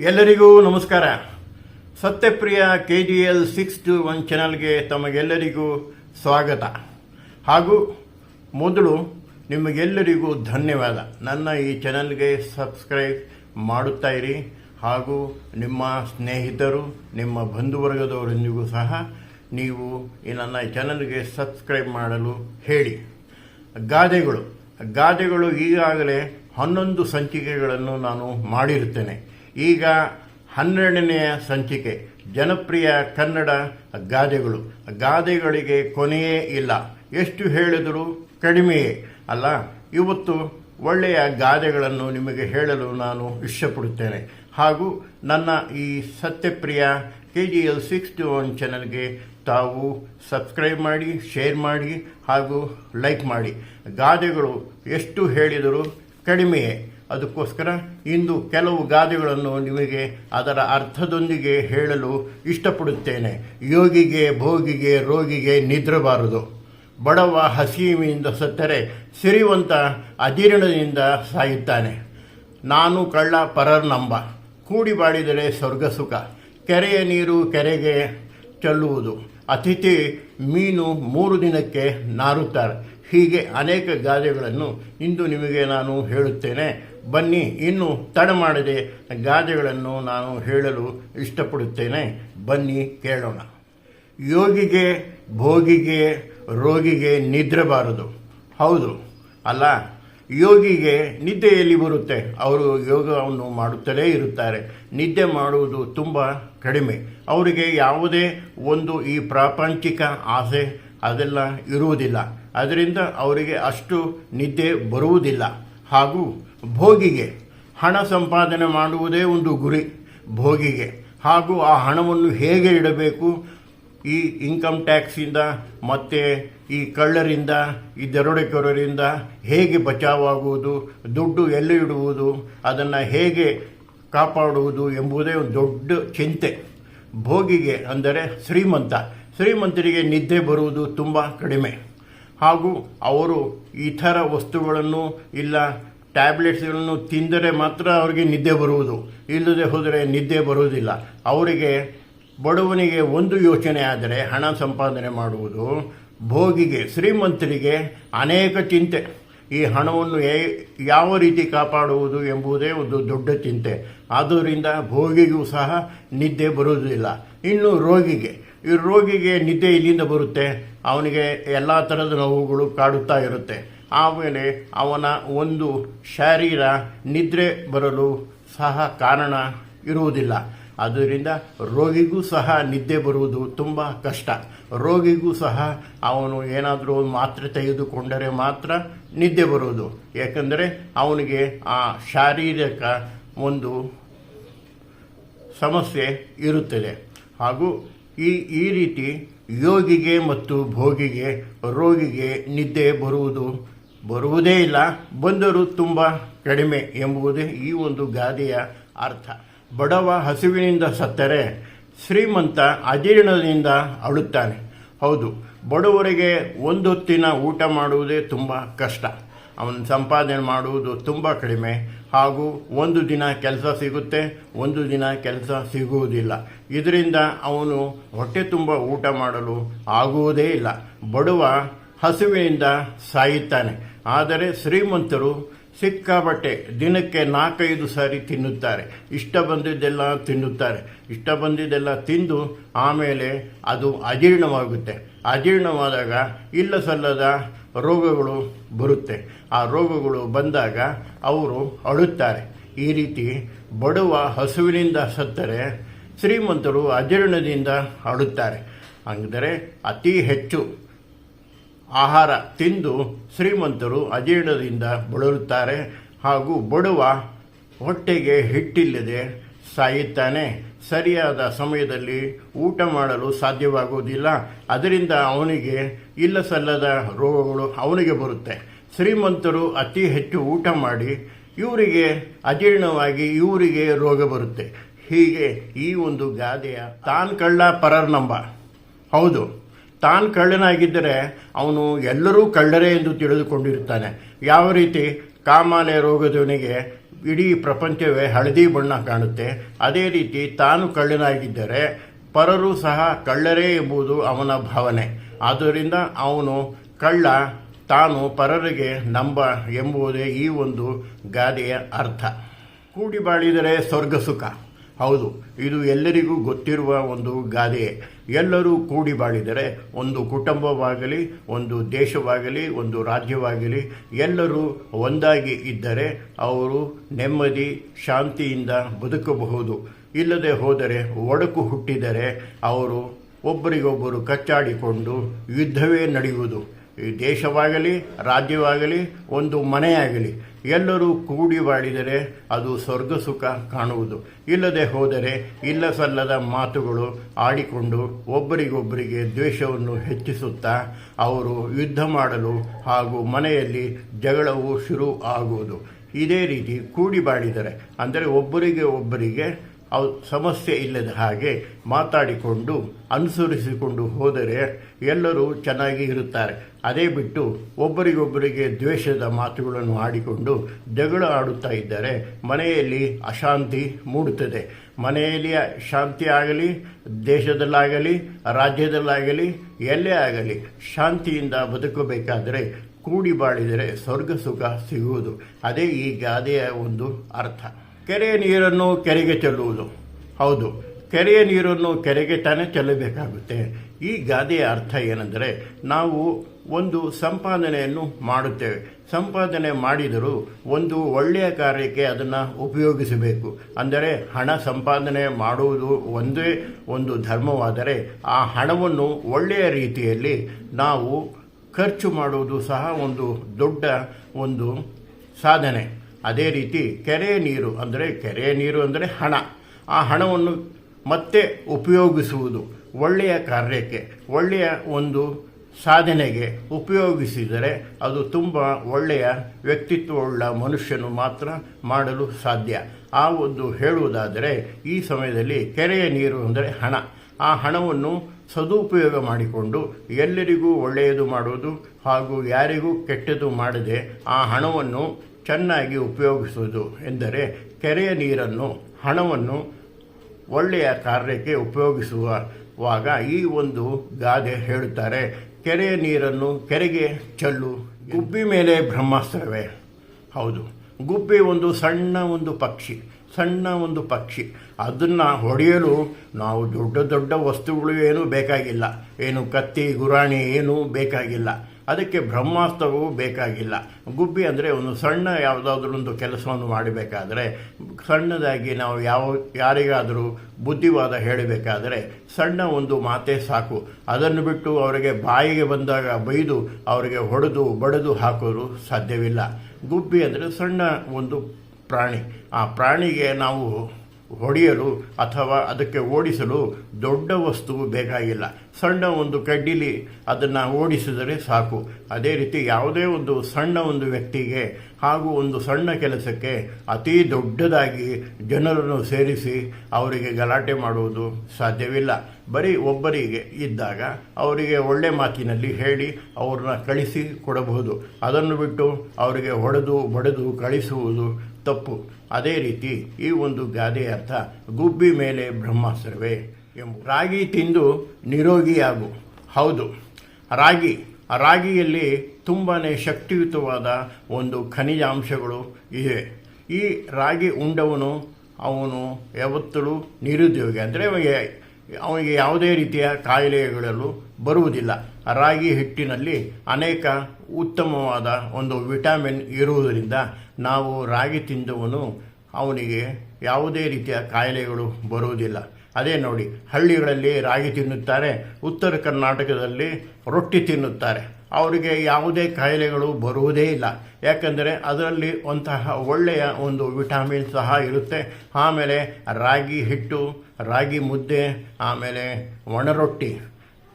ಎಲ್ಲರಿಗೂ ನಮಸ್ಕಾರ. Satyapriya K G L six two one ಚಾನಲ್ಗೆ ತಮಗೆಲ್ಲರಿಗೂ ಸ್ವಾಗತ. ಹಾಗೂ ಮೊದಲು ನಿಮಗೆಲ್ಲರಿಗೂ ಧನ್ಯವಾದ. ನನ್ನ ಈ ಚಾನಲ್ಗೆ ಸಬ್ಸ್ಕ್ರೈಬ್ ಮಾಡುತ್ತಾ ಇರಿ. ಹಾಗೂ ನಿಮ್ಮ ಸ್ನೇಹಿತರು, ನಿಮ್ಮ ಬಂಧುವರ್ಗದವರೊಂದಿಗೂ ಸಹ ನೀವು ಈ ನನ್ನ ಚಾನಲ್ಗೆ ಸಬ್ಸ್ಕ್ರೈಬ್ ಮಾಡಲು ಹೇಳಿ. ಗಾದೆಗಳು. ಗಾದೆಗಳು ಈಗಾಗಲೇ ಹನ್ನೊಂದು ಸಂಚಿಕೆಗಳನ್ನು ನಾನು ಮಾಡಿರುತ್ತೇನೆ. ಈಗ ಹನ್ನೆರಡನೆಯ ಸಂಚಿಕೆ, ಜನಪ್ರಿಯ ಕನ್ನಡ ಗಾದೆಗಳು. ಗಾದೆಗಳಿಗೆ ಕೊನೆಯೇ ಇಲ್ಲ. ಎಷ್ಟು ಹೇಳಿದರೂ ಕಡಿಮೆಯೇ ಅಲ್ಲ. ಇವತ್ತು ಒಳ್ಳೆಯ ಗಾದೆಗಳನ್ನು ನಿಮಗೆ ಹೇಳಲು ನಾನು ಇಷ್ಟಪಡುತ್ತೇನೆ. ಹಾಗೂ ನನ್ನ ಈ Satyapriya K G L six two one ಚಾನಲ್ಗೆ ತಾವು ಸಬ್ಸ್ಕ್ರೈಬ್ ಮಾಡಿ, ಶೇರ್ ಮಾಡಿ ಹಾಗೂ ಲೈಕ್ ಮಾಡಿ. ಗಾದೆಗಳು ಎಷ್ಟು ಹೇಳಿದರೂ ಕಡಿಮೆಯೇ. ಅದಕ್ಕೋಸ್ಕರ ಇಂದು ಕೆಲವು ಗಾದೆಗಳನ್ನು ನಿಮಗೆ ಅದರ ಅರ್ಥದೊಂದಿಗೆ ಹೇಳಲು ಇಷ್ಟಪಡುತ್ತೇನೆ. ಯೋಗಿಗೆ, ಭೋಗಿಗೆ, ರೋಗಿಗೆ ನಿದ್ರಬಾರದು. ಬಡವ ಹಸಿವಿನಿಂದ ಸತ್ತರೆ ಸಿರಿವಂತ ಅಜೀರ್ಣದಿಂದ ಸಾಯುತ್ತಾನೆ. ನಾನು ಕಳ್ಳ ಪರರ್ ನಂಬ. ಕೂಡಿ ಬಾಡಿದರೆ ಸ್ವರ್ಗ ಸುಖ. ಕೆರೆಯ ನೀರು ಕೆರೆಗೆ ಚೆಲ್ಲುವುದು. ಅತಿಥಿ ಮೀನು ಮೂರು ದಿನಕ್ಕೆ ನಾರುತ್ತಾರೆ. ಹೀಗೆ ಅನೇಕ ಗಾದೆಗಳನ್ನು ಇಂದು ನಿಮಗೆ ನಾನು ಹೇಳುತ್ತೇನೆ. ಬನ್ನಿ, ಇನ್ನು ತಡ ಮಾಡದೆ ಗಾದೆಗಳನ್ನು ನಾನು ಹೇಳಲು ಇಷ್ಟಪಡುತ್ತೇನೆ. ಬನ್ನಿ, ಕೇಳೋಣ. ಯೋಗಿಗೆ, ಭೋಗಿಗೆ, ರೋಗಿಗೆ ನಿದ್ರೆ ಬಾರದು. ಹೌದು, ಅಲ್ಲ, ಯೋಗಿಗೆ ನಿದ್ದೆಯಲ್ಲಿ ಬರುತ್ತೆ? ಅವರು ಯೋಗವನ್ನು ಮಾಡುತ್ತಲೇ ಇರುತ್ತಾರೆ. ನಿದ್ದೆ ಮಾಡುವುದು ತುಂಬ ಕಡಿಮೆ. ಅವರಿಗೆ ಯಾವುದೇ ಒಂದು ಈ ಪ್ರಾಪಂಚಿಕ ಆಸೆ ಅದೆಲ್ಲ ಇರುವುದಿಲ್ಲ. ಅದರಿಂದ ಅವರಿಗೆ ಅಷ್ಟು ನಿದ್ದೆ ಬರುವುದಿಲ್ಲ. ಹಾಗೂ ಭೋಗಿಗೆ ಹಣ ಸಂಪಾದನೆ ಮಾಡುವುದೇ ಒಂದು ಗುರಿ. ಭೋಗಿಗೆ ಹಾಗೂ ಆ ಹಣವನ್ನು ಹೇಗೆ ಇಡಬೇಕು? ಈ ಇನ್ಕಮ್ ಟ್ಯಾಕ್ಸಿಂದ ಮತ್ತು ಈ ಕಳ್ಳರಿಂದ ಈ ದರೋಡೆಕೋರರಿಂದ ಹೇಗೆ ಬಚಾವಾಗುವುದು? ದುಡ್ಡು ಎಲ್ಲಿ ಇಡುವುದು? ಅದನ್ನು ಹೇಗೆ ಕಾಪಾಡುವುದು ಎಂಬುದೇ ಒಂದು ದೊಡ್ಡ ಚಿಂತೆ. ಭೋಗಿಗೆ ಅಂದರೆ ಶ್ರೀಮಂತ. ಶ್ರೀಮಂತರಿಗೆ ನಿದ್ದೆ ಬರುವುದು ತುಂಬ ಕಡಿಮೆ. ಹಾಗೂ ಅವರು ಇತರ ವಸ್ತುಗಳನ್ನು ಇಲ್ಲ ಟ್ಯಾಬ್ಲೆಟ್ಸ್ಗಳನ್ನು ತಿಂದರೆ ಮಾತ್ರ ಅವರಿಗೆ ನಿದ್ದೆ ಬರುವುದು. ಇಲ್ಲದೆ ಹೋದರೆ ನಿದ್ದೆ ಬರುವುದಿಲ್ಲ. ಅವರಿಗೆ ಬಡವನಿಗೆ ಒಂದು ಯೋಚನೆ ಆದರೆ ಹಣ ಸಂಪಾದನೆ ಮಾಡುವುದು, ಭೋಗಿಗೆ, ಶ್ರೀಮಂತರಿಗೆ ಅನೇಕ ಚಿಂತೆ. ಈ ಹಣವನ್ನು ಯಾವ ರೀತಿ ಕಾಪಾಡುವುದು ಎಂಬುದೇ ಒಂದು ದೊಡ್ಡ ಚಿಂತೆ. ಆದ್ದರಿಂದ ಭೋಗಿಗೂ ಸಹ ನಿದ್ದೆ ಬರುವುದಿಲ್ಲ. ಇನ್ನು ರೋಗಿಗೆ, ಈ ರೋಗಿಗೆ ನಿದ್ದೆ ಇಲ್ಲಿಂದ ಬರುತ್ತೆ? ಅವನಿಗೆ ಎಲ್ಲ ಥರದ ನೋವುಗಳು ಕಾಡುತ್ತಾ ಇರುತ್ತೆ. ಆಮೇಲೆ ಅವನ ಒಂದು ಶರೀರ ನಿದ್ರೆ ಬರಲು ಸಹ ಕಾರಣ ಇರುವುದಿಲ್ಲ. ಅದರಿಂದ ರೋಗಿಗೂ ಸಹ ನಿದ್ದೆ ಬರುವುದು ತುಂಬ ಕಷ್ಟ. ರೋಗಿಗೂ ಸಹ ಅವನು ಏನಾದರೂ ಮಾತ್ರೆ ತೆಗೆದುಕೊಂಡರೆ ಮಾತ್ರ ನಿದ್ದೆ ಬರುವುದು. ಏಕೆಂದರೆ ಅವನಿಗೆ ಆ ಶಾರೀರಿಕ ಒಂದು ಸಮಸ್ಯೆ ಇರುತ್ತದೆ. ಹಾಗೂ ಈ ಈ ರೀತಿ ಯೋಗಿಗೆ ಮತ್ತು ಭೋಗಿಗೆ ರೋಗಿಗೆ ನಿದ್ದೆ ಬರುವುದು ಬರುವುದೇ ಇಲ್ಲ. ಬಂದರೂ ತುಂಬ ಕಡಿಮೆ ಎಂಬುದೇ ಈ ಒಂದು ಗಾದೆಯ ಅರ್ಥ. ಬಡವ ಹಸಿವಿನಿಂದ ಸತ್ತರೆ ಶ್ರೀಮಂತ ಅಜೀರ್ಣದಿಂದ ಅಳುತ್ತಾನೆ. ಹೌದು, ಬಡವರಿಗೆ ಒಂದೊತ್ತಿನ ಊಟ ಮಾಡುವುದೇ ತುಂಬ ಕಷ್ಟ. ಅವನು ಸಂಪಾದನೆ ಮಾಡುವುದು ತುಂಬ ಕಡಿಮೆ. ಹಾಗೂ ಒಂದು ದಿನ ಕೆಲಸ ಸಿಗುತ್ತೆ, ಒಂದು ದಿನ ಕೆಲಸ ಸಿಗುವುದಿಲ್ಲ. ಇದರಿಂದ ಅವನು ಹೊಟ್ಟೆ ತುಂಬ ಊಟ ಮಾಡಲು ಆಗುವುದೇ ಇಲ್ಲ. ಬಡವ ಹಸುವಿನಿಂದ ಸಾಯುತ್ತಾನೆ. ಆದರೆ ಶ್ರೀಮಂತರು ಸಿಕ್ಕಾಬಟ್ಟೆ ದಿನಕ್ಕೆ ನಾಲ್ಕೈದು ಸಾರಿ ತಿನ್ನುತ್ತಾರೆ. ಇಷ್ಟ ಬಂದಿದ್ದೆಲ್ಲ ತಿನ್ನುತ್ತಾರೆ. ಇಷ್ಟ ಬಂದಿದ್ದೆಲ್ಲ ತಿಂದು ಆಮೇಲೆ ಅದು ಅಜೀರ್ಣವಾಗುತ್ತೆ. ಅಜೀರ್ಣವಾದಾಗ ಇಲ್ಲ ಸಲ್ಲದ ರೋಗಗಳು ಬರುತ್ತೆ. ಆ ರೋಗಗಳು ಬಂದಾಗ ಅವರು ಅಳುತ್ತಾರೆ. ಈ ರೀತಿ ಬಡವ ಹಸುವಿನಿಂದ ಸತ್ತರೆ ಶ್ರೀಮಂತರು ಅಜೀರ್ಣದಿಂದ ಅಳುತ್ತಾರೆ. ಅಂದರೆ ಅತಿ ಹೆಚ್ಚು ಆಹಾರ ತಿಂದು ಶ್ರೀಮಂತರು ಅಜೀರ್ಣದಿಂದ ಬಳಲುತ್ತಾರೆ ಹಾಗೂ ಬಡವ ಹೊಟ್ಟೆಗೆ ಹಿಟ್ಟಿಲ್ಲದೆ ಸಾಯುತ್ತಾನೆ. ಸರಿಯಾದ ಸಮಯದಲ್ಲಿ ಊಟ ಮಾಡಲು ಸಾಧ್ಯವಾಗುವುದಿಲ್ಲ. ಅದರಿಂದ ಅವನಿಗೆ ಇಲ್ಲ ಸಲ್ಲದ ರೋಗಗಳು ಅವನಿಗೆ ಬರುತ್ತೆ. ಶ್ರೀಮಂತರು ಅತಿ ಹೆಚ್ಚು ಊಟ ಮಾಡಿ ಇವರಿಗೆ ಅಜೀರ್ಣವಾಗಿ ಇವರಿಗೆ ರೋಗ ಬರುತ್ತೆ. ಹೀಗೆ ಈ ಒಂದು ಗಾದೆಯ ತಾನ್ ಕಳ್ಳ ಪರರ್ ನಂಬ ಹೌದು. ತಾನು ಕಳ್ಳನಾಗಿದ್ದರೆ ಅವನು ಎಲ್ಲರೂ ಕಳ್ಳರೇ ಎಂದು ತಿಳಿದುಕೊಂಡಿರುತ್ತಾನೆ. ಯಾವ ರೀತಿ? ಕಾಮಾಲೆ ರೋಗದವನಿಗೆ ಇಡೀ ಪ್ರಪಂಚವೇ ಹಳದಿ ಬಣ್ಣ ಕಾಣುತ್ತೆ. ಅದೇ ರೀತಿ ತಾನು ಕಳ್ಳನಾಗಿದ್ದರೆ ಪರರು ಸಹ ಕಳ್ಳರೇ ಎಂಬುದು ಅವನ ಭಾವನೆ. ಆದ್ದರಿಂದ ಅವನು ಕಳ್ಳ, ತಾನು ಪರರಿಗೆ ನಂಬ ಎಂಬುದೇ ಈ ಒಂದು ಗಾದೆಯ ಅರ್ಥ. ಕೂಡಿ ಬಾಳಿದರೆ ಸ್ವರ್ಗ ಸುಖ ಹೌದು, ಇದು ಎಲ್ಲರಿಗೂ ಗೊತ್ತಿರುವ ಒಂದು ಗಾದೆಯೇ. ಎಲ್ಲರೂ ಕೂಡಿ ಬಾಳಿದರೆ, ಒಂದು ಕುಟುಂಬವಾಗಲಿ, ಒಂದು ದೇಶವಾಗಲಿ, ಒಂದು ರಾಜ್ಯವಾಗಲಿ, ಎಲ್ಲರೂ ಒಂದಾಗಿ ಇದ್ದರೆ ಅವರು ನೆಮ್ಮದಿ, ಶಾಂತಿಯಿಂದ ಬದುಕಬಹುದು. ಇಲ್ಲದೆ ಹೋದರೆ, ಒಡಕು ಹುಟ್ಟಿದರೆ ಅವರು ಒಬ್ಬರಿಗೊಬ್ಬರು ಕಚ್ಚಾಡಿಕೊಂಡು ಯುದ್ಧವೇ ನಡೆಯುವುದು. ಈ ದೇಶವಾಗಲಿ, ರಾಜ್ಯವಾಗಲಿ, ಒಂದು ಮನೆಯಾಗಲಿ ಎಲ್ಲರೂ ಕೂಡಿ ಬಾಳಿದರೆ ಅದು ಸ್ವರ್ಗ ಸುಖ ಕಾಣುವುದು. ಇಲ್ಲದೆ ಹೋದರೆ ಇಲ್ಲ ಸಲ್ಲದ ಮಾತುಗಳು ಆಡಿಕೊಂಡು ಒಬ್ಬರಿಗೊಬ್ಬರಿಗೆ ದ್ವೇಷವನ್ನು ಹೆಚ್ಚಿಸುತ್ತಾ ಅವರು ಯುದ್ಧ ಮಾಡಲು ಹಾಗೂ ಮನೆಯಲ್ಲಿ ಜಗಳವು ಶುರು ಆಗುವುದು. ಇದೇ ರೀತಿ ಕೂಡಿ ಬಾಳಿದರೆ ಅಂದರೆ ಒಬ್ಬರಿಗೆ ಒಬ್ಬರಿಗೆ ಸಮಸ್ಯೆ ಇಲ್ಲದ ಹಾಗೆ ಮಾತಾಡಿಕೊಂಡು, ಅನುಸರಿಸಿಕೊಂಡು ಹೋದರೆ ಎಲ್ಲರೂ ಚೆನ್ನಾಗಿ ಇರುತ್ತಾರೆ. ಅದೇ ಬಿಟ್ಟು ಒಬ್ಬರಿಗೊಬ್ಬರಿಗೆ ದ್ವೇಷದ ಮಾತುಗಳನ್ನು ಆಡಿಕೊಂಡು ಜಗಳ ಆಡುತ್ತಾ ಇದ್ದರೆ ಮನೆಯಲ್ಲಿ ಅಶಾಂತಿ ಮೂಡುತ್ತದೆ. ಮನೆಯಲ್ಲಿ ಶಾಂತಿ ಆಗಲಿ, ದೇಶದಲ್ಲಾಗಲಿ, ರಾಜ್ಯದಲ್ಲಾಗಲಿ, ಎಲ್ಲೇ ಆಗಲಿ ಶಾಂತಿಯಿಂದ ಬದುಕಬೇಕಾದರೆ ಕೂಡಿ ಬಾಳಿದರೆ ಸ್ವರ್ಗ ಸುಖ ಸಿಗುವುದು. ಅದೇ ಈ ಗಾದೆಯ ಒಂದು ಅರ್ಥ. ಕೆರೆಯ ನೀರನ್ನು ಕೆರೆಗೆ ಚೆಲ್ಲುವುದು. ಹೌದು ಕೆರೆಯ ನೀರನ್ನು ಕೆರೆಗೆ ತಾನೇ ಚೆಲ್ಲಬೇಕಾಗುತ್ತೆ. ಈ ಗಾದೆಯ ಅರ್ಥ ಏನೆಂದರೆ ನಾವು ಒಂದು ಸಂಪಾದನೆಯನ್ನು ಮಾಡುತ್ತೇವೆ. ಸಂಪಾದನೆ ಮಾಡಿದರೂ ಒಂದು ಒಳ್ಳೆಯ ಕಾರ್ಯಕ್ಕೆ ಅದನ್ನು ಉಪಯೋಗಿಸಬೇಕು. ಅಂದರೆ ಹಣ ಸಂಪಾದನೆ ಮಾಡುವುದು ಒಂದೇ ಒಂದು ಧರ್ಮವಾದರೆ ಆ ಹಣವನ್ನು ಒಳ್ಳೆಯ ರೀತಿಯಲ್ಲಿ ನಾವು ಖರ್ಚು ಮಾಡುವುದು ಸಹ ಒಂದು ದೊಡ್ಡ ಒಂದು ಸಾಧನೆ. ಅದೇ ರೀತಿ ಕೆರೆ ನೀರು ಅಂದರೆ ಕೆರೆ ನೀರು ಅಂದರೆ ಹಣ. ಆ ಹಣವನ್ನು ಮತ್ತೆ ಉಪಯೋಗಿಸುವುದು ಒಳ್ಳೆಯ ಕಾರ್ಯಕ್ಕೆ, ಒಳ್ಳೆಯ ಒಂದು ಸಾಧನೆಗೆ ಉಪಯೋಗಿಸಿದರೆ ಅದು ತುಂಬ ಒಳ್ಳೆಯ ವ್ಯಕ್ತಿತ್ವವುಳ್ಳ ಮನುಷ್ಯನು ಮಾತ್ರ ಮಾಡಲು ಸಾಧ್ಯ. ಆ ಒಂದು ಹೇಳುವುದಾದರೆ, ಈ ಸಮಯದಲ್ಲಿ ಕೆರೆಯ ನೀರು ಅಂದರೆ ಹಣ. ಆ ಹಣವನ್ನು ಸದುಪಯೋಗ ಮಾಡಿಕೊಂಡು ಎಲ್ಲರಿಗೂ ಒಳ್ಳೆಯದು ಮಾಡುವುದು ಹಾಗೂ ಯಾರಿಗೂ ಕೆಟ್ಟದು ಮಾಡದೆ ಆ ಹಣವನ್ನು ಚೆನ್ನಾಗಿ ಉಪಯೋಗಿಸುವುದು ಎಂದರೆ ಕೆರೆಯ ನೀರನ್ನು, ಹಣವನ್ನು ಒಳ್ಳೆಯ ಕಾರ್ಯಕ್ಕೆ ಉಪಯೋಗಿಸುವಾಗ ಈ ಒಂದು ಗಾದೆ ಹೇಳುತ್ತಾರೆ. ಕೆರೆಯ ನೀರನ್ನು ಕೆರೆಗೆ ಚೆಲ್ಲು. ಗುಬ್ಬಿ ಮೇಲೆ ಬ್ರಹ್ಮಾಸ್ತ್ರವೇ? ಹೌದು. ಗುಬ್ಬಿ ಒಂದು ಸಣ್ಣ ಒಂದು ಪಕ್ಷಿ, ಸಣ್ಣ ಒಂದು ಪಕ್ಷಿ. ಅದನ್ನು ಹೊಡೆಯಲು ನಾವು ದೊಡ್ಡ ದೊಡ್ಡ ವಸ್ತುಗಳು ಏನೂ ಬೇಕಾಗಿಲ್ಲ. ಏನು ಕತ್ತಿ, ಗುರಾಣಿ ಏನೂ ಬೇಕಾಗಿಲ್ಲ. ಅದಕ್ಕೆ ಬ್ರಹ್ಮಾಸ್ತ್ರವೂ ಬೇಕಾಗಿಲ್ಲ. ಗುಬ್ಬಿ ಅಂದರೆ ಒಂದು ಸಣ್ಣ ಯಾವುದಾದ್ರೂ ಒಂದು ಕೆಲಸವನ್ನು ಮಾಡಬೇಕಾದರೆ, ಸಣ್ಣದಾಗಿ ನಾವು ಯಾವ, ಯಾರಿಗಾದರೂ ಬುದ್ಧಿವಾದ ಹೇಳಬೇಕಾದರೆ, ಸಣ್ಣ ಒಂದು ಮಾತೇ ಸಾಕು. ಅದನ್ನು ಬಿಟ್ಟು ಅವರಿಗೆ ಬಾಯಿಗೆ ಬಂದಾಗ ಬೈದು, ಅವರಿಗೆ ಹೊಡೆದು, ಬಡಿದು ಹಾಕೋದು ಸಾಧ್ಯವಿಲ್ಲ. ಗುಬ್ಬಿ ಅಂದರೆ ಸಣ್ಣ ಒಂದು ಪ್ರಾಣಿ. ಆ ಪ್ರಾಣಿಗೆ ನಾವು ಹೊಡೆಯಲು ಅಥವಾ ಅದಕ್ಕೆ ಓಡಿಸಲು ದೊಡ್ಡ ವಸ್ತುವು ಬೇಕಾಗಿಲ್ಲ. ಸಣ್ಣ ಒಂದು ಕಡ್ಡಿಲಿ ಅದನ್ನು ಓಡಿಸಿದರೆ ಸಾಕು. ಅದೇ ರೀತಿ ಯಾವುದೇ ಒಂದು ಸಣ್ಣ ಒಂದು ವ್ಯಕ್ತಿಗೆ ಹಾಗೂ ಒಂದು ಸಣ್ಣ ಕೆಲಸಕ್ಕೆ ಅತಿ ದೊಡ್ಡದಾಗಿ ಜನರನ್ನು ಸೇರಿಸಿ ಅವರಿಗೆ ಗಲಾಟೆ ಮಾಡುವುದು ಸಾಧ್ಯವಿಲ್ಲ. ಬರೀ ಒಬ್ಬರಿಗೆ ಇದ್ದಾಗ ಅವರಿಗೆ ಒಳ್ಳೆ ಮಾತಿನಲ್ಲಿ ಹೇಳಿ ಅವ್ರನ್ನ ಕಳಿಸಿ ಕೊಡಬಹುದು. ಅದನ್ನು ಬಿಟ್ಟು ಅವರಿಗೆ ಹೊಡೆದು, ಬಡಿದು, ಕಳಿಸುವುದು ತಪ್ಪು. ಅದೇ ರೀತಿ ಈ ಒಂದು ಗಾದೆಯ ಅರ್ಥ ಗುಬ್ಬಿ ಮೇಲೆ ಬ್ರಹ್ಮಾಸ್ತ್ರವೇ. ರಾಗಿ ತಿಂದು ನಿರೋಗಿಯಾಗು. ಹೌದು, ರಾಗಿ, ರಾಗಿಯಲ್ಲಿ ತುಂಬಾ ಶಕ್ತಿಯುತವಾದ ಒಂದು ಖನಿಜಾಂಶಗಳು ಇವೆ. ಈ ರಾಗಿ ಉಂಡವನು, ಅವನು ಯಾವತ್ತಲೂ ನಿರುದ್ಯೋಗಿ. ಅಂದರೆ ಅವನಿಗೆ ಯಾವುದೇ ರೀತಿಯ ಕಾಯಿಲೆಗಳಲ್ಲೂ ಬರುವುದಿಲ್ಲ. ರಾಗಿ ಹಿಟ್ಟಿನಲ್ಲಿ ಅನೇಕ ಉತ್ತಮವಾದ ಒಂದು ವಿಟಮಿನ್ ಇರುವುದರಿಂದ ನಾವು ರಾಗಿ ತಿಂದವನು ಅವನಿಗೆ ಯಾವುದೇ ರೀತಿಯ ಕಾಯಿಲೆಗಳು ಬರುವುದಿಲ್ಲ. ಅದೇ ನೋಡಿ, ಹಳ್ಳಿಗಳಲ್ಲಿ ರಾಗಿ ತಿನ್ನುತ್ತಾರೆ, ಉತ್ತರ ಕರ್ನಾಟಕದಲ್ಲಿ ರೊಟ್ಟಿ ತಿನ್ನುತ್ತಾರೆ. ಅವರಿಗೆ ಯಾವುದೇ ಕಾಯಿಲೆಗಳು ಬರುವುದೇ ಇಲ್ಲ. ಯಾಕಂದರೆ ಅದರಲ್ಲಿ ಒಂತಹ ಒಳ್ಳೆಯ ಒಂದು ವಿಟಾಮಿನ್ ಸಹ ಇರುತ್ತೆ. ಆಮೇಲೆ ರಾಗಿ ಹಿಟ್ಟು, ರಾಗಿ ಮುದ್ದೆ, ಆಮೇಲೆ ಒಣರೊಟ್ಟಿ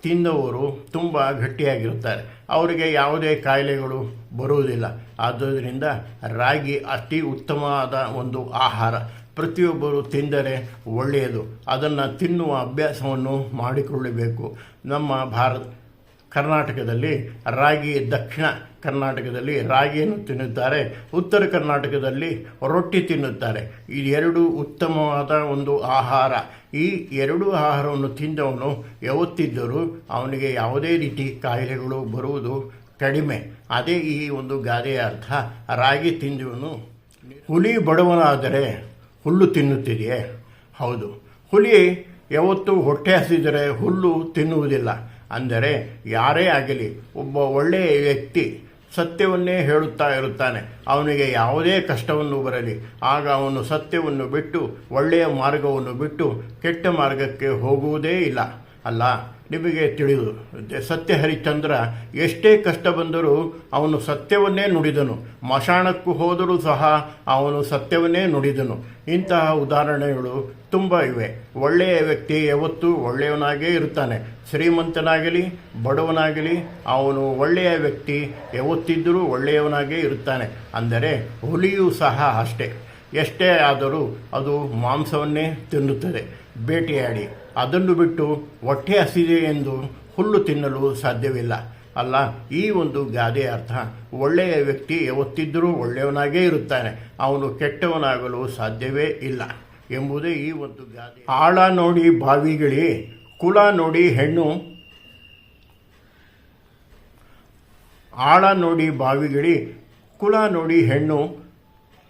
ತಿಂದವರು ತುಂಬ ಗಟ್ಟಿಯಾಗಿರುತ್ತಾರೆ. ಅವರಿಗೆ ಯಾವುದೇ ಕಾಯಿಲೆಗಳು ಬರುವುದಿಲ್ಲ. ಆದ್ದರಿಂದ ರಾಗಿ ಅತಿ ಉತ್ತಮವಾದ ಒಂದು ಆಹಾರ. ಪ್ರತಿಯೊಬ್ಬರು ತಿಂದರೆ ಒಳ್ಳೆಯದು. ಅದನ್ನು ತಿನ್ನುವ ಅಭ್ಯಾಸವನ್ನು ಮಾಡಿಕೊಳ್ಳಬೇಕು. ನಮ್ಮ ಭಾರತ, ಕರ್ನಾಟಕದಲ್ಲಿ ರಾಗಿ, ದಕ್ಷಿಣ ಕರ್ನಾಟಕದಲ್ಲಿ ರಾಗಿಯನ್ನು ತಿನ್ನುತ್ತಾರೆ. ಉತ್ತರ ಕರ್ನಾಟಕದಲ್ಲಿ ರೊಟ್ಟಿ ತಿನ್ನುತ್ತಾರೆ. ಇದೆರಡು ಉತ್ತಮವಾದ ಒಂದು ಆಹಾರ. ಈ ಎರಡು ಆಹಾರವನ್ನು ತಿಂದವನು, ಯಾವತ್ತಿದ್ದರೂ ಅವನಿಗೆ ಯಾವುದೇ ರೀತಿ ಕಾಯಿಲೆಗಳು ಬರುವುದು ಕಡಿಮೆ. ಅದೇ ಈ ಒಂದು ಗಾದೆಯ ಅರ್ಥ, ರಾಗಿ ತಿಂದವನು ಹುಲಿ ಬಡವನಾದರೆ ಹುಲ್ಲು ತಿನ್ನುತ್ತಿದೆಯೇ? ಹೌದು. ಹುಲಿ ಯಾವತ್ತೂ ಹೊಟ್ಟೆ ಹಸಿದರೆ ಹುಲ್ಲು ತಿನ್ನುವುದಿಲ್ಲ. ಅಂದರೆ ಯಾರೇ ಆಗಲಿ ಒಬ್ಬ ಒಳ್ಳೆಯ ವ್ಯಕ್ತಿ ಸತ್ಯವನ್ನೇ ಹೇಳುತ್ತಾ ಇರುತ್ತಾನೆ. ಅವನಿಗೆ ಯಾವುದೇ ಕಷ್ಟವನ್ನು ಬರಲಿ. ಆಗ ಅವನು ಸತ್ಯವನ್ನು ಬಿಟ್ಟು, ಒಳ್ಳೆಯ ಮಾರ್ಗವನ್ನು ಬಿಟ್ಟು ಕೆಟ್ಟ ಮಾರ್ಗಕ್ಕೆ ಹೋಗುವುದೇ ಇಲ್ಲ. ಅಲ್ಲ ನಿಮಗೆ ತಿಳಿದು ಸತ್ಯ ಹರಿಶ್ಚಂದ್ರ ಎಷ್ಟೇ ಕಷ್ಟ ಬಂದರೂ ಅವನು ಸತ್ಯವನ್ನೇ ನುಡಿದನು. ಮಶಾಣಕ್ಕೂ ಹೋದರೂ ಸಹ ಅವನು ಸತ್ಯವನ್ನೇ ನುಡಿದನು. ಇಂತಹ ಉದಾಹರಣೆಗಳು ತುಂಬ ಇವೆ. ಒಳ್ಳೆಯ ವ್ಯಕ್ತಿ ಯಾವತ್ತೂ ಒಳ್ಳೆಯವನಾಗೇ ಇರುತ್ತಾನೆ. ಶ್ರೀಮಂತನಾಗಲಿ, ಬಡವನಾಗಲಿ, ಅವನು ಒಳ್ಳೆಯ ವ್ಯಕ್ತಿ ಯಾವತ್ತಿದ್ದರೂ ಒಳ್ಳೆಯವನಾಗೇ ಇರುತ್ತಾನೆ. ಅಂದರೆ ಹುಲಿಯೂ ಸಹ ಅಷ್ಟೇ. ಎಷ್ಟೇ ಆದರೂ ಅದು ಮಾಂಸವನ್ನೇ ತಿನ್ನುತ್ತದೆ. ಬೇಟೆಯಾಡಿ ಅದನ್ನು ಬಿಟ್ಟು ಹೊಟ್ಟೆ ಹಸಿದೆ ಎಂದು ಹುಲ್ಲು ತಿನ್ನಲು ಸಾಧ್ಯವಿಲ್ಲ. ಅಲ್ಲ, ಈ ಒಂದು ಗಾದೆ ಅರ್ಥ, ಒಳ್ಳೆಯ ವ್ಯಕ್ತಿ ಯಾವತ್ತಿದ್ದರೂ ಒಳ್ಳೆಯವನಾಗೇ ಇರುತ್ತಾನೆ. ಅವನು ಕೆಟ್ಟವನಾಗಲು ಸಾಧ್ಯವೇ ಇಲ್ಲ ಎಂಬುದೇ ಈ ಒಂದು ಗಾದೆ. ಆಳ ನೋಡಿ ಬಾವಿಗಳಿ, ಕುಲ ನೋಡಿ ಹೆಣ್ಣು. ಆಳ ನೋಡಿ ಬಾವಿಗಳಿ, ಕುಲ ನೋಡಿ ಹೆಣ್ಣು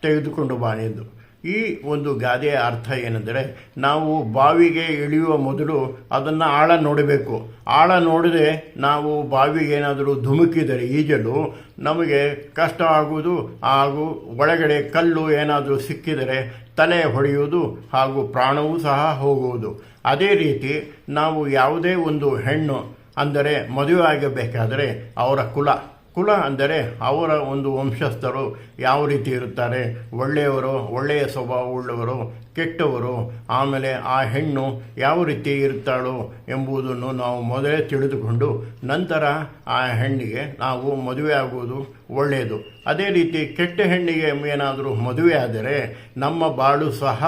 ತೆಗೆದುಕೊಂಡು ಬಾನೆಂದು ಈ ಒಂದು ಗಾದೆಯ ಅರ್ಥ ಏನೆಂದರೆ ನಾವು ಬಾವಿಗೆ ಇಳಿಯುವ ಮೊದಲು ಅದನ್ನು ಆಳ ನೋಡಬೇಕು. ಆಳ ನೋಡದೆ ನಾವು ಬಾವಿಗೆ ಏನಾದರೂ ಧುಮುಕಿದರೆ, ಈಜಲು ನಮಗೆ ಕಷ್ಟ ಆಗುವುದು ಹಾಗೂ ಒಳಗಡೆ ಕಲ್ಲು ಏನಾದರೂ ಸಿಕ್ಕಿದರೆ ತಲೆ ಹೊಡೆಯುವುದು ಹಾಗೂ ಪ್ರಾಣವೂ ಸಹ ಹೋಗುವುದು. ಅದೇ ರೀತಿ ನಾವು ಯಾವುದೇ ಒಂದು ಹೆಣ್ಣು ಅಂದರೆ ಮದುವೆ ಆಗಬೇಕಾದರೆ ಅವರ ಕುಲ. ಕುಲ ಅಂದರೆ ಅವರ ಒಂದು ವಂಶಸ್ಥರು ಯಾವ ರೀತಿ ಇರುತ್ತಾರೆ? ಒಳ್ಳೆಯವರು, ಒಳ್ಳೆಯ ಸ್ವಭಾವವುಳ್ಳವರು ಕೆಟ್ಟವರು, ಆಮೇಲೆ ಆ ಹೆಣ್ಣು ಯಾವ ರೀತಿ ಇರ್ತಾಳೋ ಎಂಬುದನ್ನು ನಾವು ಮೊದಲೇ ತಿಳಿದುಕೊಂಡು ನಂತರ ಆ ಹೆಣ್ಣಿಗೆ ನಾವು ಮದುವೆ ಆಗುವುದು ಒಳ್ಳೆಯದು. ಅದೇ ರೀತಿ ಕೆಟ್ಟ ಹೆಣ್ಣಿಗೆ ಏನಾದರೂ ಮದುವೆ ಆದರೆ ನಮ್ಮ ಬಾಳು ಸಹ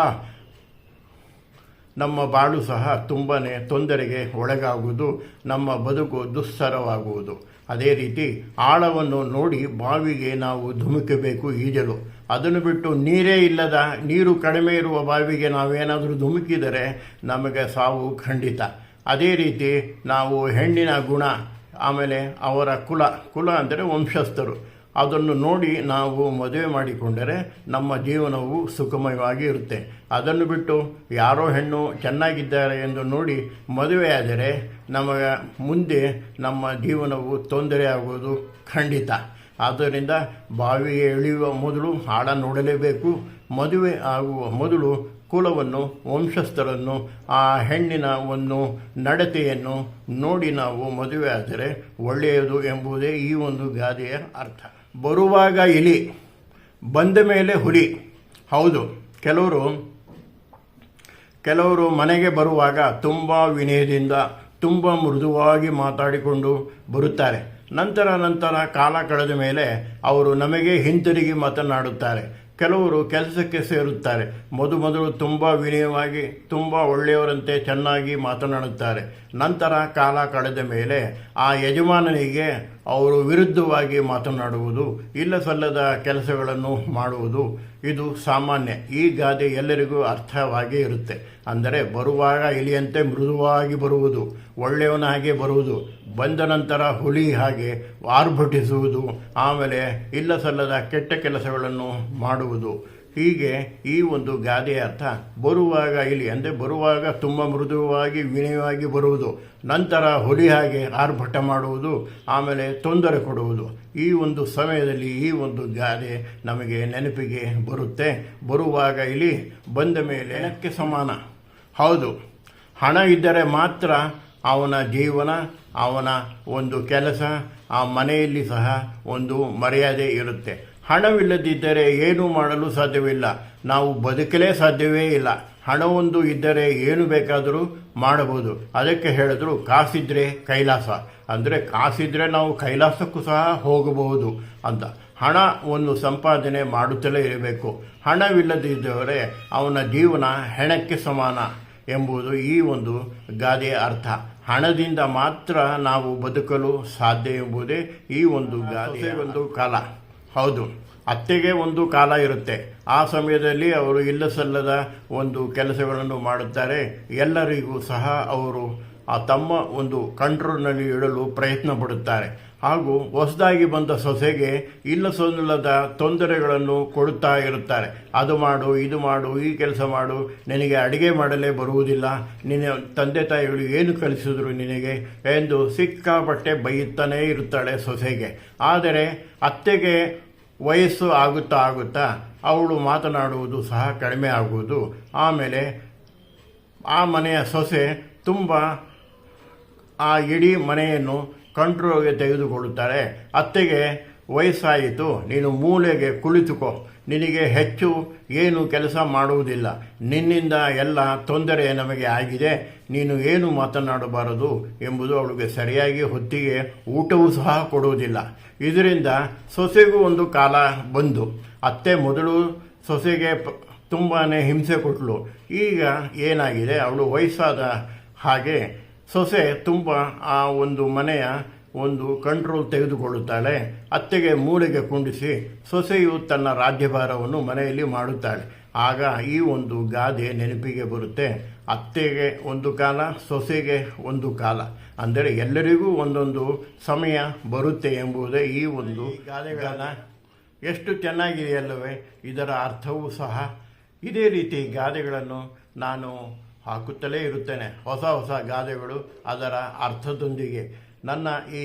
ನಮ್ಮ ಬಾಳು ಸಹ ತುಂಬಾ ತೊಂದರೆಗೆ ಒಳಗಾಗುವುದು, ನಮ್ಮ ಬದುಕು ದುಸ್ತರವಾಗುವುದು ಅದೇ ರೀತಿ ಆಳವನ್ನು ನೋಡಿ ಬಾವಿಗೆ ನಾವು ಧುಮುಕಬೇಕು ಈಜಲು. ಅದನ್ನು ಬಿಟ್ಟು ನೀರೇ ಇಲ್ಲದ, ನೀರು ಕಡಿಮೆ ಇರುವ ಬಾವಿಗೆ ನಾವೇನಾದರೂ ಧುಮುಕಿದರೆ ನಮಗೆ ಸಾವು ಖಂಡಿತ. ಅದೇ ರೀತಿ ನಾವು ಹೆಣ್ಣಿನ ಗುಣ, ಆಮೇಲೆ ಅವರ ಕುಲ ಕುಲ ಅಂದರೆ ವಂಶಸ್ಥರು. ಅದನ್ನು ನೋಡಿ ನಾವು ಮದುವೆ ಮಾಡಿಕೊಂಡರೆ ನಮ್ಮ ಜೀವನವು ಸುಖಮಯವಾಗಿ ಇರುತ್ತೆ. ಅದನ್ನು ಬಿಟ್ಟು ಯಾರೋ ಹೆಣ್ಣು ಚೆನ್ನಾಗಿದ್ದಾರೆ ಎಂದು ನೋಡಿ ಮದುವೆಯಾದರೆ ನಮಗೆ ಮುಂದೆ ನಮ್ಮ ಜೀವನವು ತೊಂದರೆ ಆಗುವುದು ಖಂಡಿತ. ಆದ್ದರಿಂದ ಬಾವಿಗೆ ಇಳಿಯುವ ಮೊದಲು ಹಾಡ ನೋಡಲೇಬೇಕು. ಮದುವೆ ಆಗುವ ಮೊದಲು ಕುಲವನ್ನು, ವಂಶಸ್ಥರನ್ನು, ಆ ಹೆಣ್ಣಿನ ಒಂದು ನಡತೆಯನ್ನು ನೋಡಿ ನಾವು ಮದುವೆ ಆದರೆ ಒಳ್ಳೆಯದು ಎಂಬುದೇ ಈ ಒಂದು ಗಾದೆಯ ಅರ್ಥ. ಬರುವಾಗ ಇಲಿ ಬಂದ ಮೇಲೆ ಹುಲಿ ಹೌದು, ಕೆಲವರು ಕೆಲವರು ಮನೆಗೆ ಬರುವಾಗ ತುಂಬ ವಿನಯದಿಂದ, ತುಂಬ ಮೃದುವಾಗಿ ಮಾತಾಡಿಕೊಂಡು ಬರುತ್ತಾರೆ. ನಂತರ ನಂತರ ಕಾಲ ಕಳೆದ ಮೇಲೆ ಅವರು ನಮಗೆ ಹಿಂತಿರುಗಿ ಮಾತನಾಡುತ್ತಾರೆ. ಕೆಲವರು ಕೆಲಸಕ್ಕೆ ಸೇರುತ್ತಾರೆ. ಮೊದಲು ಮೊದಲು ತುಂಬ ವಿನಯವಾಗಿ, ತುಂಬ ಒಳ್ಳೆಯವರಂತೆ ಚೆನ್ನಾಗಿ ಮಾತನಾಡುತ್ತಾರೆ. ನಂತರ ಕಾಲ ಕಳೆದ ಮೇಲೆ ಆ ಯಜಮಾನನಿಗೆ ಅವರು ವಿರುದ್ಧವಾಗಿ ಮಾತನಾಡುವುದು ಇಲ್ಲ ಸಲ್ಲದ ಕೆಲಸಗಳನ್ನು ಮಾಡುವುದು ಇದು ಸಾಮಾನ್ಯ. ಈ ಗಾದೆ ಎಲ್ಲರಿಗೂ ಅರ್ಥವಾಗಿ ಇರುತ್ತೆ. ಅಂದರೆ ಬರುವಾಗ ಇಲಿಯಂತೆ ಮೃದುವಾಗಿ ಬರುವುದು, ಒಳ್ಳೆಯವನ ಹಾಗೆ ಬರುವುದು, ಬಂದ ನಂತರ ಹುಲಿ ಹಾಗೆ ಆರ್ಭಟಿಸುವುದು, ಆಮೇಲೆ ಇಲ್ಲ ಸಲ್ಲದ ಕೆಟ್ಟ ಕೆಲಸಗಳನ್ನು ಮಾಡುವುದು. ಹೀಗೆ ಈ ಒಂದು ಗಾದೆಯ ಅರ್ಥ ಬರುವಾಗ ಇಲ್ಲಿ ಅಂದರೆ ಬರುವಾಗ ತುಂಬ ಮೃದುವಾಗಿ ವಿನಯವಾಗಿ ಬರುವುದು. ನಂತರ ಹುಲಿ ಹಾಗೆ ಆರ್ಭಟ ಮಾಡುವುದು ಆಮೇಲೆ ತೊಂದರೆ ಕೊಡುವುದು. ಈ ಒಂದು ಸಮಯದಲ್ಲಿ ಈ ಒಂದು ಗಾದೆ ನಮಗೆ ನೆನಪಿಗೆ ಬರುತ್ತೆ. ಬರುವಾಗ ಇಲ್ಲಿ ಬಂದ ಮೇಲೆ ಅದಕ್ಕೆ ಸಮಾನ. ಹೌದು. ಹಣ ಇದ್ದರೆ ಮಾತ್ರ ಅವನ ಜೀವನ ಅವನ ಒಂದು ಕೆಲಸ ಆ ಮನೆಯಲ್ಲಿ ಸಹ ಒಂದು ಮರ್ಯಾದೆ ಇರುತ್ತೆ. ಹಣವಿಲ್ಲದಿದ್ದರೆ ಏನೂ ಮಾಡಲು ಸಾಧ್ಯವಿಲ್ಲ. ನಾವು ಬದುಕಲೇ ಸಾಧ್ಯವೇ ಇಲ್ಲ. ಹಣವೊಂದು ಇದ್ದರೆ ಏನು ಬೇಕಾದರೂ ಮಾಡಬಹುದು. ಅದಕ್ಕೆ ಹೇಳಿದ್ರು ಕಾಸಿದ್ರೆ ಕೈಲಾಸ. ಅಂದರೆ ಕಾಸಿದ್ರೆ ನಾವು ಕೈಲಾಸಕ್ಕೂ ಸಹ ಹೋಗಬಹುದು ಅಂತ. ಹಣ ಒಂದು ಸಂಪಾದನೆ ಮಾಡುತ್ತಲೇ ಇರಬೇಕು. ಹಣವಿಲ್ಲದಿದ್ದರೆ ಅವನ ಜೀವನ ಹೆಣಕ್ಕೆ ಸಮಾನ ಎಂಬುದು ಈ ಒಂದು ಗಾದೆಯ ಅರ್ಥ. ಹಣದಿಂದ ಮಾತ್ರ ನಾವು ಬದುಕಲು ಸಾಧ್ಯ ಎಂಬುದೇ ಈ ಒಂದು ಗಾದೆ ಒಂದು ಕಾಲ. ಹೌದು, ಅತ್ತೆಗೆ ಒಂದು ಕಾಲ ಇರುತ್ತೆ. ಆ ಸಮಯದಲ್ಲಿ ಅವರು ಇಲ್ಲ ಸಲ್ಲದ ಒಂದು ಕೆಲಸಗಳನ್ನು ಮಾಡುತ್ತಾರೆ. ಎಲ್ಲರಿಗೂ ಸಹ ಅವರು ಆ ತಮ್ಮ ಒಂದು ಕಂಟ್ರೋಲ್ನಲ್ಲಿ ಇಡಲು ಪ್ರಯತ್ನ ಪಡುತ್ತಾರೆ. ಹಾಗೂ ಹೊಸದಾಗಿ ಬಂದ ಸೊಸೆಗೆ ಇಲ್ಲ ಸೊಲ್ಲದ ತೊಂದರೆಗಳನ್ನು ಕೊಡುತ್ತಾ ಇರುತ್ತಾರೆ. ಅದು ಮಾಡು, ಇದು ಮಾಡು, ಈ ಕೆಲಸ ಮಾಡು, ನಿನಗೆ ಅಡುಗೆ ಮಾಡಲೇ ಬರುವುದಿಲ್ಲ. ನಿನ್ನ ತಂದೆ ತಾಯಿಗಳು ಏನು ಕಲಿಸಿದ್ರು ನಿನಗೆ ಎಂದು ಸಿಕ್ಕಾಪಟ್ಟೆ ಬೈಯುತ್ತಾನೇ ಇರುತ್ತಾಳೆ ಸೊಸೆಗೆ. ಆದರೆ ಅತ್ತೆಗೆ ವಯಸ್ಸು ಆಗುತ್ತಾ ಆಗುತ್ತಾ ಅವಳು ಮಾತನಾಡುವುದು ಸಹ ಕಡಿಮೆ ಆಗುವುದು. ಆಮೇಲೆ ಆ ಮನೆಯ ಸೊಸೆ ತುಂಬ ಆ ಇಡೀ ಮನೆಯನ್ನು ಕಂಟ್ರೋಲ್ಗೆ ತೆಗೆದುಕೊಳ್ಳುತ್ತಾರೆ. ಅತ್ತೆಗೆ ವಯಸ್ಸಾಯಿತು, ನೀನು ಮೂಲೆಗೆ ಕುಳಿತುಕೋ. ನಿನಗೆ ಹೆಚ್ಚು ಏನು ಕೆಲಸ ಮಾಡುವುದಿಲ್ಲ. ನಿನ್ನಿಂದ ಎಲ್ಲ ತೊಂದರೆ ನಮಗೆ ಆಗಿದೆ. ನೀನು ಏನು ಮಾತನಾಡಬಾರದು ಎಂಬುದು ಅವಳಿಗೆ ಸರಿಯಾಗಿ ಹೊತ್ತಿಗೆ ಊಟವೂ ಸಹ ಕೊಡುವುದಿಲ್ಲ. ಇದರಿಂದ ಸೊಸೆಗೂ ಒಂದು ಕಾಲ ಬಂದು, ಅತ್ತೆ ಮೊದಲು ಸೊಸೆಗೆ ತುಂಬಾ ಹಿಂಸೆ ಕೊಟ್ಟಳು ಈಗ ಏನಾಗಿದೆ? ಅವಳು ವಯಸ್ಸಾದ ಹಾಗೆ ಸೊಸೆ ತುಂಬ ಆ ಒಂದು ಮನೆಯ ಒಂದು ಕಂಟ್ರೋಲ್ ತೆಗೆದುಕೊಳ್ಳುತ್ತಾಳೆ. ಅತ್ತೆಗೆ ಮೂಳೆಗೆ ಕುಂಡಿಸಿ ಸೊಸೆಯು ತನ್ನ ರಾಜ್ಯಭಾರವನ್ನು ಮನೆಯಲ್ಲಿ ಮಾಡುತ್ತಾಳೆ. ಆಗ ಈ ಒಂದು ಗಾದೆ ನೆನಪಿಗೆ ಬರುತ್ತೆ. ಅತ್ತೆಗೆ ಒಂದು ಕಾಲ ಸೊಸೆಗೆ ಒಂದು ಕಾಲ. ಅಂದರೆ ಎಲ್ಲರಿಗೂ ಒಂದೊಂದು ಸಮಯ ಬರುತ್ತೆ ಎಂಬುದೇ ಈ ಒಂದು ಗಾದೆಗಾಲ ಎಷ್ಟು ಚೆನ್ನಾಗಿದೆಯಲ್ಲವೇ ಇದರ ಅರ್ಥವೂ ಸಹ. ಇದೇ ರೀತಿ ಗಾದೆಗಳನ್ನು ನಾನು ಹಾಕುತ್ತಲೇ ಇರುತ್ತೇನೆ. ಹೊಸ ಹೊಸ ಗಾದೆಗಳು ಅದರ ಅರ್ಥದೊಂದಿಗೆ. ನನ್ನ ಈ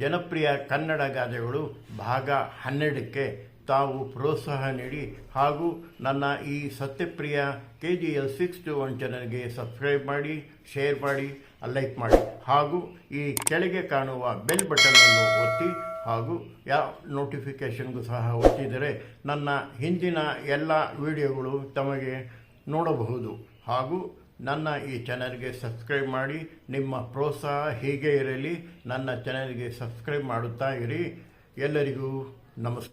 ಜನಪ್ರಿಯ ಕನ್ನಡ ಗಾದೆಗಳು ಭಾಗ ಹನ್ನೆರಡಕ್ಕೆ ತಾವು ಪ್ರೋತ್ಸಾಹ ನೀಡಿ ಹಾಗೂ ನನ್ನ ಈ Satyapriya K G L six two one ಚಾನಲ್ಗೆ ಸಬ್ಸ್ಕ್ರೈಬ್ ಮಾಡಿ, ಶೇರ್ ಮಾಡಿ, ಲೈಕ್ ಮಾಡಿ ಹಾಗೂ ಈ ಕೆಳಗೆ ಕಾಣುವ ಬೆಲ್ ಬಟನನ್ನು ಒತ್ತಿ ಹಾಗೂ ಯಾವ ನೋಟಿಫಿಕೇಷನ್ಗೂ ಸಹ ಒತ್ತಿದರೆ ನನ್ನ ಹಿಂದಿನ ಎಲ್ಲ ವಿಡಿಯೋಗಳು ತಮಗೆ ನೋಡಬಹುದು ಹಾಗೂ ನನ್ನ ಈ ಚಾನಲ್ಗೆ ಸಬ್ಸ್ಕ್ರೈಬ್ ಮಾಡಿ, ನಿಮ್ಮ ಪ್ರೋತ್ಸಾಹ ಹೀಗೆ ಇರಲಿ, ನನ್ನ ಚಾನಲ್ಗೆ ಸಬ್ಸ್ಕ್ರೈಬ್ ಮಾಡುತ್ತಾ ಇರಿ. ಎಲ್ಲರಿಗೂ ನಮಸ್ಕಾರ.